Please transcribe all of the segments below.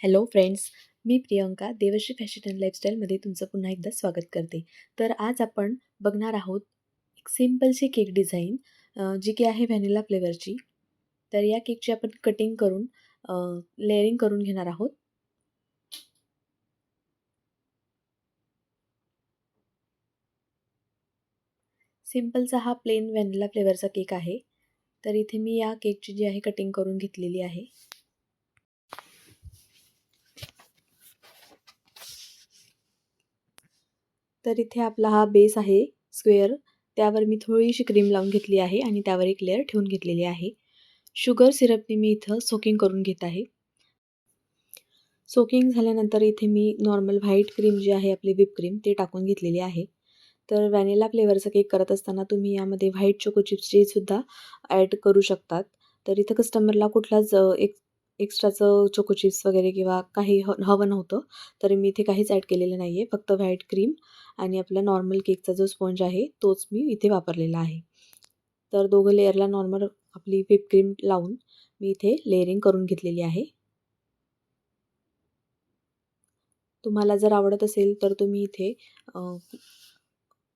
Hello friends मी Priyanka Devshree fashion and लाईफस्टाईलमध्ये तुमचं पुन्हा एकदा स्वागत करते. तर आज आपण बघणार आहोत एक सिम्पलशी केक डिझाईन जी की आहे व्हॅनिला फ्लेवरची तर या केकची आपण कटिंग करून लेअरिंग करून घेणार आहोत. सिम्पलचा हा प्लेन व्हॅनिला फ्लेवरचा केक आहे. तर इथे मी या केकची जी आहे कटिंग करून घेतलेली आहे. तर इथे आपला हा बेस आहे स्क्वेअर त्यावर मी थोडीशी क्रीम लावून घेतली आहे आणि त्यावर एक लेअर ठेवून घेतलेली आहे. शुगर सिरपने मी इथं सोकिंग करून घेत आहे. सोकिंग झाल्यानंतर इथे मी नॉर्मल व्हाईट क्रीम जी आहे आपली व्हिप क्रीम ते टाकून घेतलेली आहे. तर व्हॅनिला फ्लेवरचा केक करत असताना तुम्ही यामध्ये व्हाईट चोको चिप्सचे सुद्धा ॲड करू शकतात. तर इथं कस्टमरला कुठलाच एक एक्स्ट्राचं चोको चिप्स वगैरे किंवा काही ह हवं नव्हतं तर मी इथे काहीच ॲड केलेलं नाही आहे फक्त व्हाईट क्रीम आणि आपला नॉर्मल केकचा जो स्पंज आहे तोच मी इथे वापरलेला आहे. तर दोघं लेअरला नॉर्मल आपली व्हिप क्रीम लावून मी इथे लेअरिंग करून घेतलेली आहे. तुम्हाला जर आवडत असेल तर तुम्ही इथे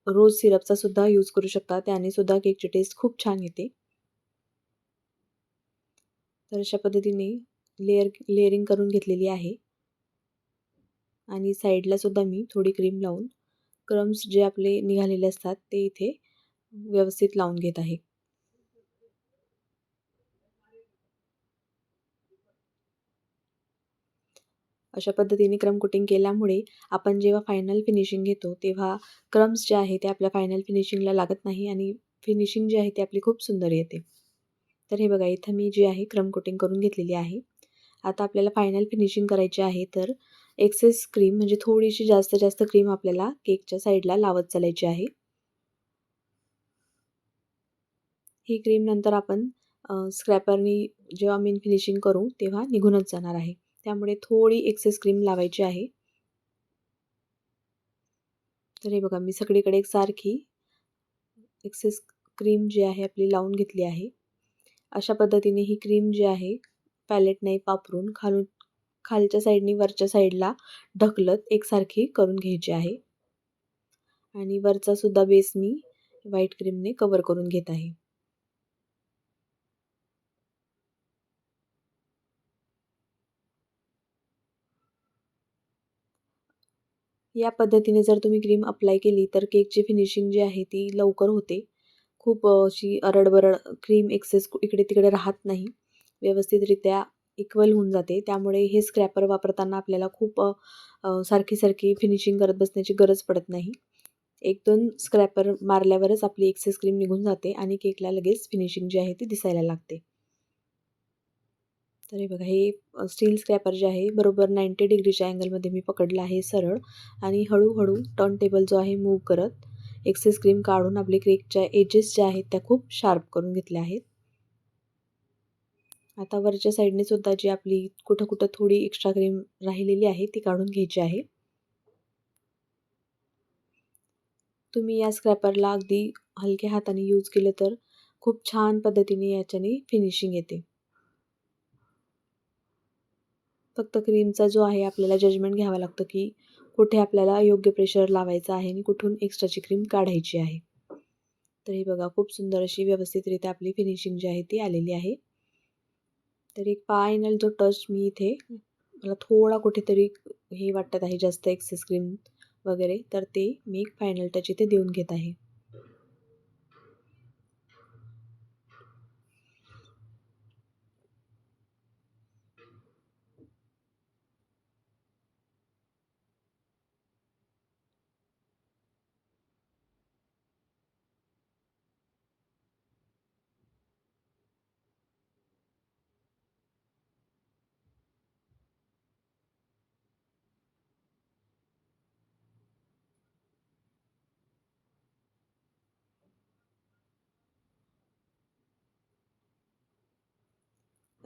रोज सिरपचा सुद्धा यूज करू शकता. त्याने सुद्धा केकची टेस्ट खूप छान येते. तर अशा पद्धतीने लेअर लेअरिंग करून घेतलेली आहे. आणि साईडला सुद्धा मी थोडी क्रीम लावून क्रम्स जे आपले निघालेले असतात ते इथे व्यवस्थित लावून घेत आहे. अशा पद्धतीने क्रम कुटिंग केल्यामुळे आपण जेव्हा फायनल फिनिशिंग घेतो तेव्हा क्रम्स जे आहे ते आपल्या फायनल फिनिशिंगला लागत नाही आणि फिनिशिंग जी आहे ती आपली खूप सुंदर येते. तर हे बघा इथं मी जी आहे क्रम कोटिंग करून घेतलेली आहे. आता आपल्याला फायनल फिनिशिंग करायची आहे तर एक्सेस क्रीम म्हणजे थोडीशी जास्त जास्त क्रीम आपल्याला केकच्या साईडला लावत चालायची आहे. ही क्रीम नंतर आपण स्क्रॅपरनी जेव्हा मेन फिनिशिंग करू तेव्हा निघूनच जाणार आहे. त्यामुळे थोडी एक्सेस क्रीम लावायची आहे. तर हे बघा मी सगळीकडे एक सारखी एक्सेस क्रीम जी आहे आपली लावून घेतली आहे. अशा पद्धतीने ही क्रीम जी आहे पॅलेट नाही वापरून खालून खालच्या साईडनी वरच्या साईडला ढकलत एकसारखी करून घ्यायची आहे. आणि वरचा सुद्धा बेस मी व्हाईट क्रीमने कवर करून घेत आहे. या पद्धतीने जर तुम्ही क्रीम अप्लाय केली तर केकची फिनिशिंग जी आहे ती लवकर होते. खूप अशी अरडबरड क्रीम एक्सेस इकडे तिकडे राहत नाही. व्यवस्थितरित्या इक्वल होऊन जाते. त्यामुळे हे स्क्रॅपर वापरताना आपल्याला खूप सारखी सारखी फिनिशिंग करत बसण्याची गरज पडत नाही. एक दोन स्क्रॅपर मारल्यावरच आपली एक्सेस क्रीम निघून जाते आणि केकला लगेच फिनिशिंग जी आहे ती दिसायला लागते. तर हे बघा हे स्टील स्क्रॅपर जे आहे बरोबर नाईंटी डिग्रीच्या अँगलमध्ये मी पकडलं आहे सरळ. आणि हळूहळू टर्न टेबल जो आहे मूव करत एक्सेस क्रीम काढून आपले केकच्या एजेस ज्या आहेत त्या खूप शार्प करून घेतल्या आहेत. आता वरच्या साईडने सुद्धा जी आपली कुठं कुठं थोडी एक्स्ट्रा क्रीम राहिलेली आहे ती काढून घ्यायची आहे. तुम्ही या स्क्रॅपरला अगदी हलक्या हाताने यूज केलं तर खूप छान पद्धतीने याच्याने फिनिशिंग येते. फक्त क्रीमचा जो आहे आपल्याला जजमेंट घ्यावा लागतं की कुठे आपल्याला योग्य प्रेशर लावायचं आहे आणि कुठून एक्स्ट्राची क्रीम काढायची आहे. तर हे बघा खूप सुंदर अशी व्यवस्थितरित्या आपली फिनिशिंग जी आहे ती आलेली आहे. तर एक फायनल जो टच मी इथे मला थोडा कुठेतरी हे वाटत आहे जास्त एक्सेस क्रीम वगैरे तर ते मी एक फायनल टच इथे देऊन घेत आहे.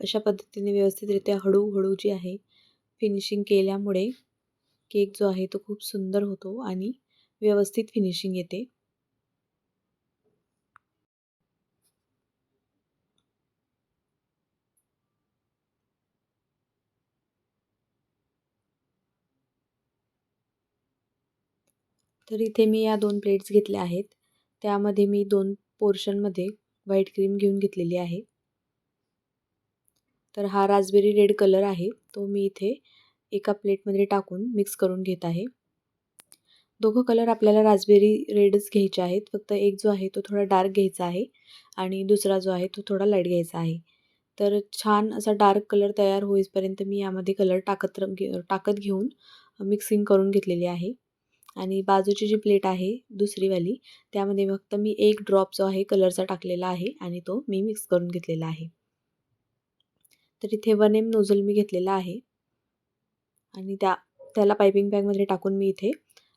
अशा पद्धतीने व्यवस्थितरित्या हळूहळू जी आहे फिनिशिंग केल्यामुळे केक जो आहे तो खूप सुंदर होतो आणि व्यवस्थित फिनिशिंग येते. तर इथे मी या दोन प्लेट्स घेतल्या आहेत. त्यामध्ये मी दोन पोर्शनमध्ये व्हाईट क्रीम घेऊन घेतलेली आहे. तर हा राजबेरी रेड कलर आहे. तो मी इथे एका प्लेटमध्ये टाकून मिक्स करून घेत आहे. दोघं कलर आपल्याला राजबेरी रेडच घ्यायचे आहेत. फक्त एक जो आहे तो थोडा डार्क घ्यायचा आहे आणि दुसरा जो आहे तो थोडा लाइट घ्यायचा आहे. तर छान असा डार्क कलर तयार होईपर्यंत मी यामध्ये कलर टाकत टाकत घेऊन मिक्सिंग करून घेतलेली आहे. आणि बाजूची जी प्लेट आहे दुसरीवाली त्यामध्ये फक्त मी एक ड्रॉप जो आहे कलरचा टाकलेला आहे आणि तो मी मिक्स करून घेतलेला आहे. तर इथे वन एम नोझल मी घेतलेला आहे. आणि त्या त्याला पायपिंग बॅगमध्ये टाकून मी इथे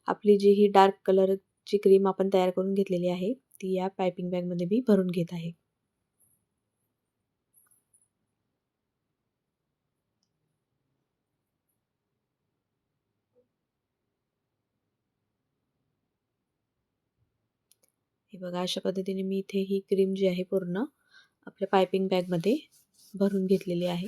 आपली जी ही डार्क कलरची क्रीम आपण तयार करून घेतलेली आहे ती या पायपिंग बॅगमध्ये मी भरून घेत आहे. हे बघा अशा पद्धतीने मी इथे ही क्रीम जी आहे पूर्ण आपल्या पायपिंग बॅगमध्ये भरून घेतलेली आहे.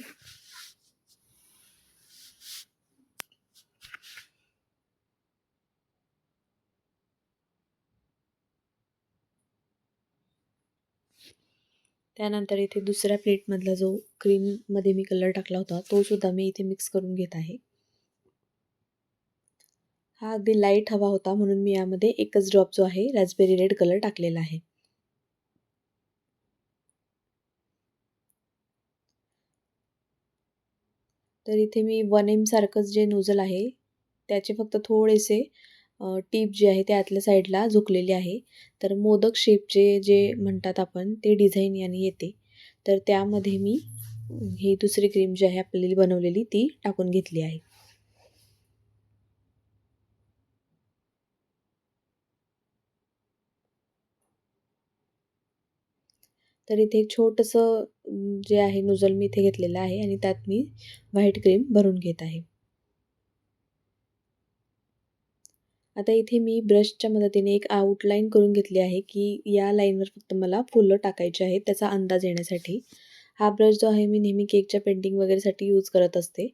त्यानंतर इथे दुसऱ्या प्लेटमधला जो क्रीममध्ये मी कलर टाकला होता तो सुद्धा मी इथे मिक्स करून घेत आहे. हा अगदी लाइट हवा होता म्हणून मी यामध्ये एकच ड्रॉप जो आहे रॅसबेरी रेड कलर टाकलेला आहे. तर इथे मी वन एम सारखंच जे नोझल आहे त्याचे फक्त थोडेसे टीप जे आहे ते आतल्या साईडला झुकलेली आहे. तर मोदक शेपचे जे म्हणतात आपण ते डिझाईन याने येते. तर त्यामध्ये मी ही दुसरी क्रीम जी आहे आपल्याला बनवलेली ती टाकून घेतली आहे. तर इथे एक छोटंसं जे आहे नुजल मी इथे घेतलेलं आहे आणि त्यात मी व्हाईट क्रीम भरून घेत आहे. आता इथे मी ब्रशच्या मदतीने एक आउटलाईन करून घेतली आहे की या लाईनवर फक्त मला फुलं टाकायची आहेत त्याचा अंदाज येण्यासाठी. हा ब्रश जो आहे मी नेहमी केकच्या पेंटिंग वगैरेसाठी यूज करत असते.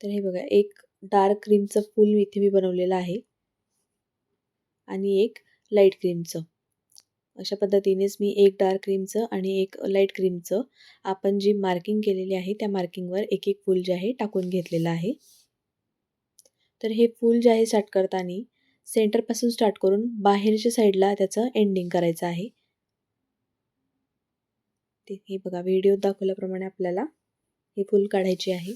तर हे बघा एक डार्क क्रीमचं फूल इथे मी बनवलेलं आहे. आणि एक लाइट क्रीमचं अशा पद्धतीनेच मी एक डार्क क्रीमचं आणि एक लाइट क्रीमचं आपण जी मार्किंग केलेली आहे त्या मार्किंगवर एक एक फूल जे आहे टाकून घेतलेलं आहे. तर हे फूल जे आहे स्टार्ट करताना सेंटरपासून स्टार्ट करून बाहेरच्या साईडला त्याचं एंडिंग करायचं आहे. ते हे बघा व्हिडिओ दाखवल्याप्रमाणे आपल्याला हे फूल काढायचे आहे.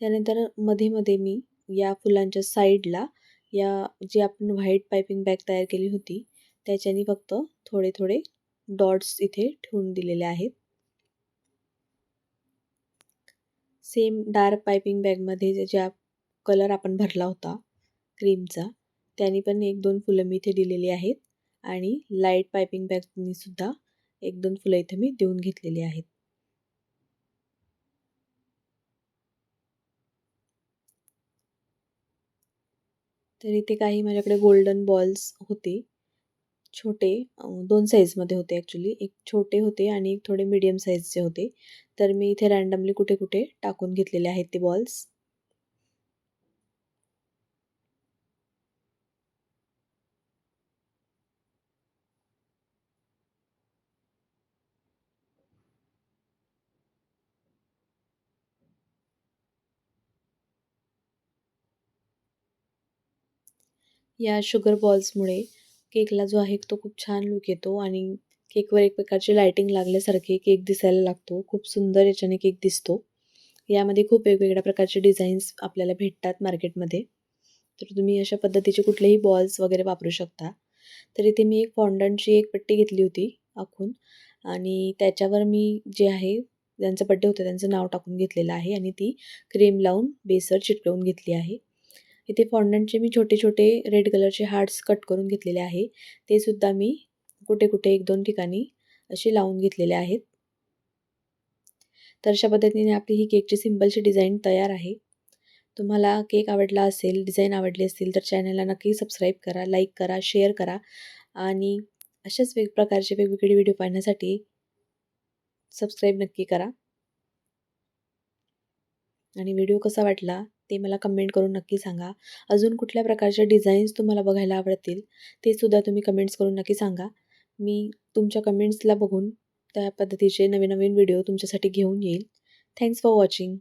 त्यानंतरमध्ये मध्ये मी या फुलांच्या साईडला या जी आपण व्हाईट पायपिंग बॅग तयार केली होती त्याच्याने फक्त थोडे थोडे डॉट्स इथे ठेवून दिलेले आहेत. सेम डार्क पायपिंग बॅगमध्ये ज्या कलर आपण भरला होता क्रीमचा त्याने पण एक दोन फुलं मी इथे दिलेली आहेत आणि लाइट पायपिंग बॅगनी सुद्धा एक दोन फुलं इथे मी देऊन घेतलेली आहेत. तर इथे काही माझ्याकडे गोल्डन बॉल्स होते. छोटे दोन साईजमध्ये होते ॲक्च्युली एक छोटे होते आणि एक थोडे मीडियम साईजचे होते. तर मी इथे रँडमली कुठे कुठे टाकून घेतलेले आहेत ते बॉल्स या शुगर बॉल्समुळे केकला जो आहे तो खूप छान लुक येतो आणि केकवर एक प्रकारची लायटिंग लागल्यासारखे केक दिसायला लागतो. खूप सुंदर याच्याने केक दिसतो. यामध्ये खूप वेगवेगळ्या प्रकारचे डिझाईन्स आपल्याला भेटतात मार्केटमध्ये तर तुम्ही अशा पद्धतीचे कुठलेही बॉल्स वगैरे वापरू शकता. तर इथे मी एक फॉन्डंटची एक पट्टी घेतली होती आखून आणि त्याच्यावर मी जे आहे ज्यांचं बड्डे होतं त्यांचं नाव टाकून घेतलेलं आहे आणि ती क्रीम लावून बेसर चिटकवून घेतली आहे. इथे फॉन्डंटचे मी छोटे छोटे रेड कलरचे हार्ट्स कट करून घेतलेले आहे. ते सुद्धा मी कुठे कुठे एक दोन ठिकाणी असे लावून घेतलेले आहेत. तर अशा पद्धतीने आपली ही केकची सिंपलची डिझाईन तयार आहे. तुम्हाला केक आवडला असेल डिझाईन आवडली असतील तर चॅनलला नक्की सबस्क्राईब करा लाईक करा शेअर करा आणि अशाच वेग प्रकारचे वेगवेगळे व्हिडिओ पाहण्यासाठी सबस्क्राईब नक्की करा. आणि व्हिडिओ कसा वाटला ते मला कमेंट करून नक्की सांगा. अजून कुठल्या प्रकारच्या डिझाईन्स तुम्हाला बघायला आवडतील ते सुद्धा तुम्ही कमेंट्स करून नक्की सांगा. मी तुमच्या कमेंट्सला बघून त्या पद्धतीचे नवीन नवीन व्हिडिओ तुमच्यासाठी घेऊन येईल. Thanks for watching